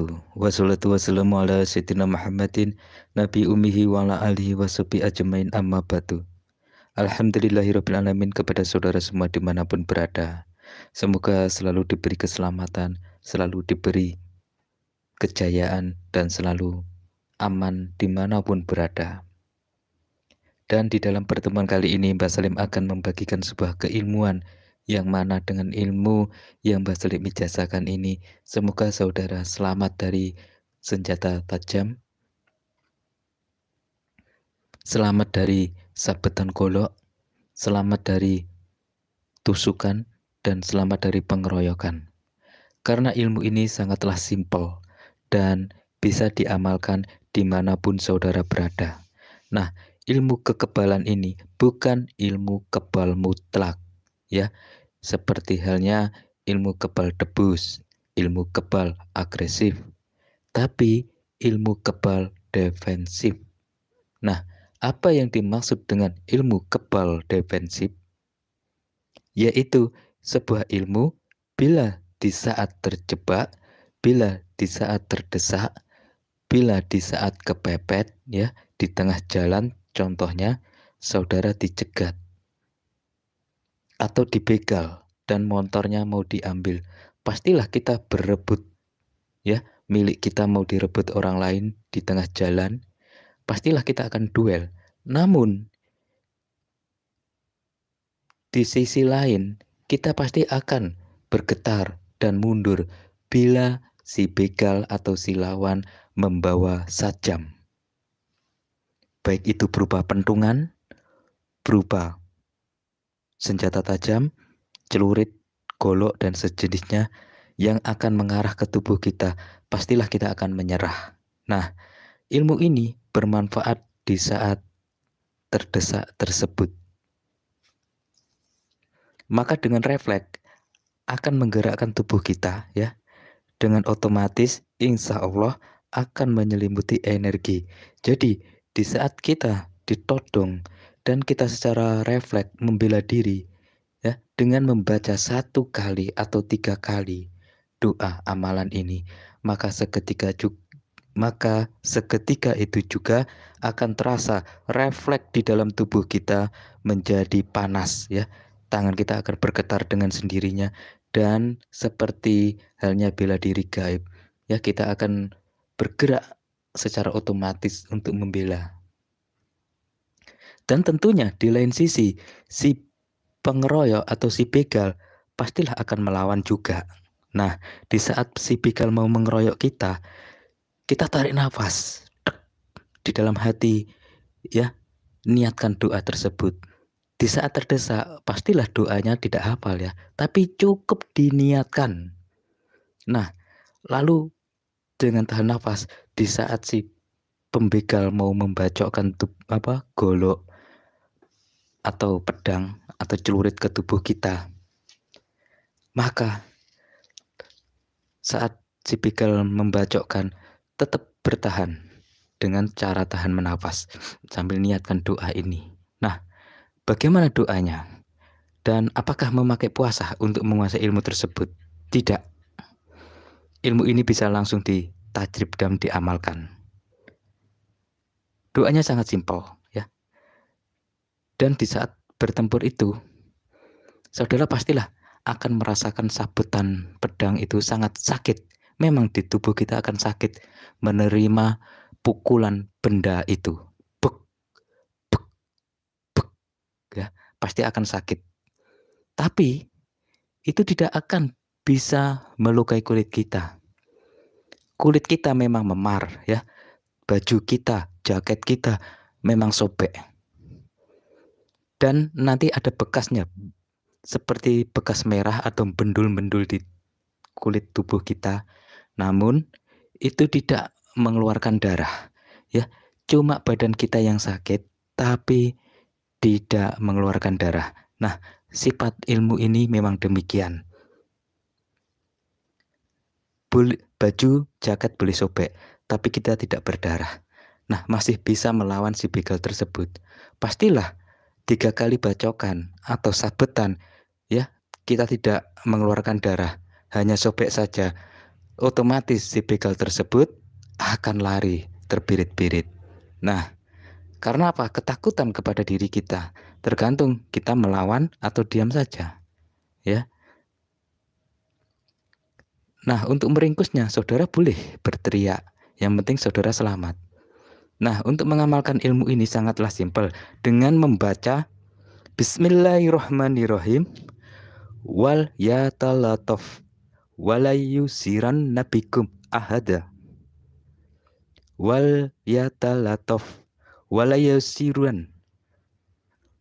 wabarakatuh. Wassalatu wassalamu ala sayyidina Muhammadin Nabi umihi wa ala alihi wa ajmain amma batu. Alhamdulillahirabbil alamin kepada saudara semua di mana pun berada. Semoga selalu diberi keselamatan, selalu diberi kejayaan dan selalu aman di mana pun berada. Dan di dalam pertemuan kali ini Mbak Salim akan membagikan sebuah keilmuan yang mana dengan ilmu yang Mbak Selik ijazahkan ini, semoga saudara selamat dari senjata tajam, selamat dari sabetan golok, selamat dari tusukan, dan selamat dari pengeroyokan. Karena ilmu ini sangatlah simpel dan bisa diamalkan di mana pun saudara berada. Nah, ilmu kekebalan ini bukan ilmu kebal mutlak, ya seperti halnya ilmu kebal debus, ilmu kebal agresif, tapi ilmu kebal defensif. Nah, apa yang dimaksud dengan ilmu kebal defensif? Yaitu sebuah ilmu bila di saat terjebak, bila di saat terdesak, bila di saat kepepet ya di tengah jalan contohnya saudara dicegat atau dibegal dan motornya mau diambil, pastilah kita berebut ya, milik kita mau direbut orang lain di tengah jalan, pastilah kita akan duel. Namun di sisi lain, kita pasti akan bergetar dan mundur bila si begal atau si lawan membawa sajam. Baik itu berupa pentungan, berupa senjata tajam, celurit, golok, dan sejenisnya yang akan mengarah ke tubuh kita, pastilah kita akan menyerah. Nah, ilmu ini bermanfaat di saat terdesak tersebut. Maka dengan refleks akan menggerakkan tubuh kita ya. Dengan otomatis insya Allah akan menyelimuti energi. Jadi di saat kita ditodong dan kita secara refleks membela diri ya dengan membaca satu kali atau tiga kali doa amalan ini maka seketika juga maka seketika itu juga akan terasa refleks di dalam tubuh kita menjadi panas ya. Tangan kita akan bergetar dengan sendirinya dan seperti halnya bela diri gaib ya kita akan bergerak secara otomatis untuk membela dan tentunya di lain sisi, si pengeroyok atau si begal pastilah akan melawan juga. Nah, di saat si begal mau mengeroyok kita, kita tarik nafas di dalam hati ya, niatkan doa tersebut. Di saat terdesak, pastilah doanya tidak hafal ya, tapi cukup diniatkan. Nah, lalu dengan tahan nafas di saat si pembegal mau membacokkan apa golok atau pedang atau celurit ke tubuh kita. Maka saat si begal membacokkan tetap bertahan dengan cara tahan menafas sambil niatkan doa ini. Nah, bagaimana doanya? Dan apakah memakai puasa untuk menguasai ilmu tersebut? Tidak. Ilmu ini bisa langsung ditajrib dan diamalkan. Doanya sangat simpel dan di saat bertempur itu, saudara pastilah akan merasakan sabetan pedang itu sangat sakit. Memang di tubuh kita akan sakit menerima pukulan benda itu. Bek, bek, bek, ya, pasti akan sakit. Tapi itu tidak akan bisa melukai kulit kita. Kulit kita memang memar ya. Baju kita, jaket kita memang sobek dan nanti ada bekasnya seperti bekas merah atau bendul-bendul di kulit tubuh kita. Namun itu tidak mengeluarkan darah ya. Cuma badan kita yang sakit tapi tidak mengeluarkan darah. Nah, sifat ilmu ini memang demikian. baju, jaket boleh sobek, tapi kita tidak berdarah. Nah, masih bisa melawan si begal tersebut. Pastilah tiga kali bacokan atau sabetan ya kita tidak mengeluarkan darah hanya sobek saja otomatis si begal tersebut akan lari terbirit-birit. Nah, karena apa? Ketakutan kepada diri kita. Tergantung kita melawan atau diam saja. Ya. Nah, untuk meringkusnya, saudara boleh berteriak. Yang penting saudara selamat. Nah, untuk mengamalkan ilmu ini sangatlah simpel. Dengan membaca Bismillahirrahmanirrahim. Wal yatalataf walayusiran nabikum ahada. Wal yatalataf walayusiran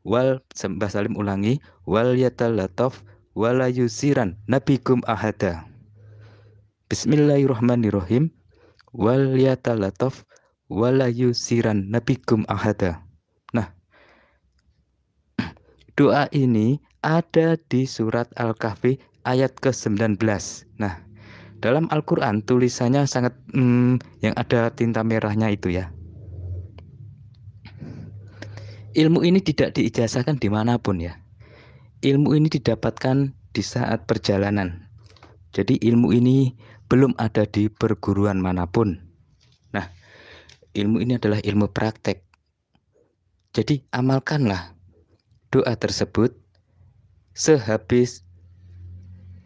wal Mbah Salim ulangi. Wal yatalataf walayusiran nabikum ahada. Bismillahirrahmanirrahim. Wal yatalataf walayu siran nabikum ahada. Nah, doa ini ada di surat Al-Kahfi ayat ke-19. Nah, dalam Al-Quran tulisannya sangat hmm, yang ada tinta merahnya itu ya. Ilmu ini tidak diijazahkan di mana pun ya. Ilmu ini didapatkan di saat perjalanan. Jadi ilmu ini belum ada di perguruan mana pun. Ilmu ini adalah ilmu praktek. Jadi amalkanlah doa tersebut sehabis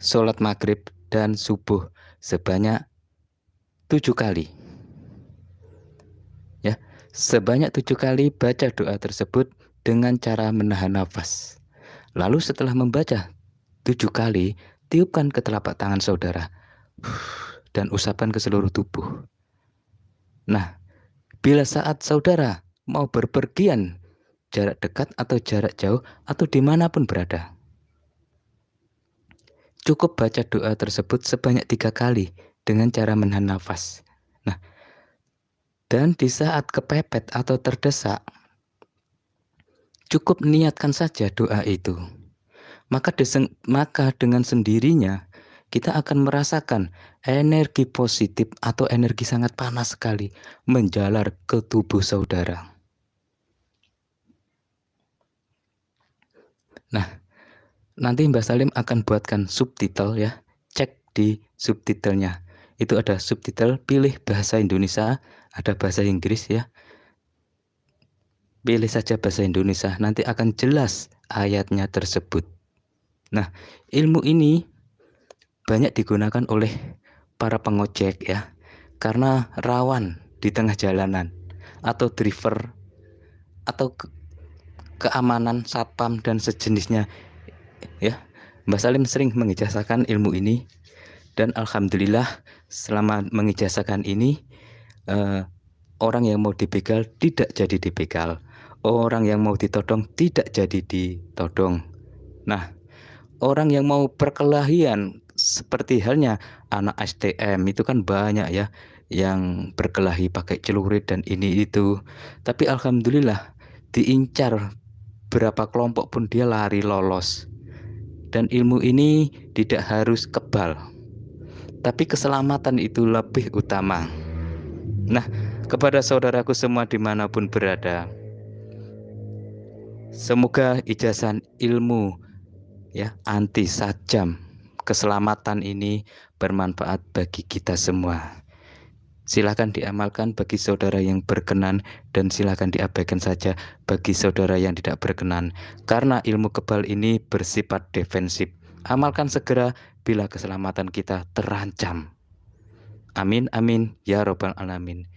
sholat maghrib dan subuh sebanyak tujuh kali. Ya, sebanyak tujuh kali baca doa tersebut dengan cara menahan nafas. Lalu setelah membaca tujuh kali, tiupkan ke telapak tangan saudara dan usapkan ke seluruh tubuh. Nah, Bila saat saudara mau berpergian jarak dekat atau jarak jauh atau di mana pun berada. Cukup baca doa tersebut sebanyak tiga kali dengan cara menahan nafas. Nah, dan di saat kepepet atau terdesak, cukup niatkan saja doa itu. Maka, maka dengan sendirinya kita akan merasakan energi positif atau energi sangat panas sekali menjalar ke tubuh saudara. Nah, nanti Mbak Salim akan buatkan subtitle ya. Cek di subtitlenya. Itu ada subtitle pilih bahasa Indonesia, ada bahasa Inggris ya. Pilih saja bahasa Indonesia, nanti akan jelas ayatnya tersebut. Nah, ilmu ini banyak digunakan oleh para pengojek ya. Karena rawan di tengah jalanan atau driver atau ke keamanan satpam dan sejenisnya ya. Mbak Salim sering mengijazahkan ilmu ini dan alhamdulillah selama mengijazahkan ini eh, orang yang mau dibegal tidak jadi dibegal. Orang yang mau ditodong tidak jadi ditodong. Nah orang yang mau perkelahian seperti halnya anak STM itu kan banyak ya yang berkelahi pakai celurit dan ini itu. Tapi alhamdulillah diincar berapa kelompok pun dia lari lolos. Dan ilmu ini tidak harus kebal. Tapi keselamatan itu lebih utama. Nah, kepada saudaraku semua di mana pun berada, semoga ijazah ilmu ya anti sajam keselamatan ini bermanfaat bagi kita semua. Silakan diamalkan bagi saudara yang berkenan dan silakan diabaikan saja bagi saudara yang tidak berkenan. Karena ilmu kebal ini bersifat defensif. Amalkan segera bila keselamatan kita terancam. Amin amin ya robbal alamin.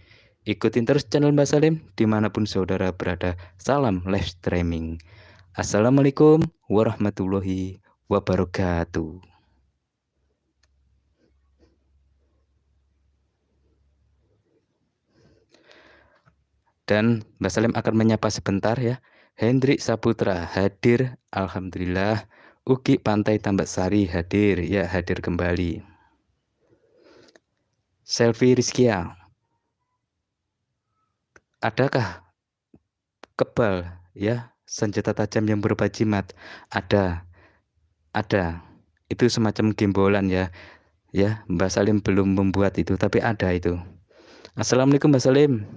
Ikutin terus channel Mbak Salim di mana pun saudara berada. Salam live streaming. Assalamualaikum warahmatullahi wabarakatuh. Dan Mbak Salim akan menyapa sebentar ya. Hendrik Saputra hadir, Alhamdulillah. Uki Pantai Tambak Sari hadir, ya hadir kembali. Selfie Rizkia. Adakah kebal ya senjata tajam yang berupa jimat? Ada. Ada. Itu semacam gimbolan ya. Ya, Mbak Salim belum membuat itu, tapi ada itu. Assalamualaikum Mbak Salim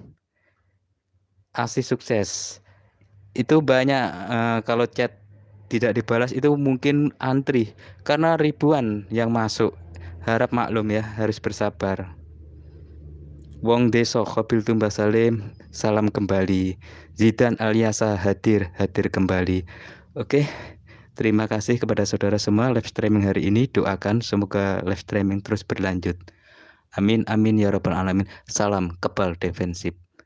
asih sukses. Itu banyak uh, kalau chat tidak dibalas itu mungkin antri karena ribuan yang masuk. Harap maklum ya harus bersabar. Wong Deso Khobil Tumba Salim salam kembali. Zidan Aliasa hadir hadir kembali. Oke terima kasih kepada saudara semua live streaming hari ini. Doakan semoga live streaming terus berlanjut. Amin amin ya rabbal alamin. Salam kebal defensif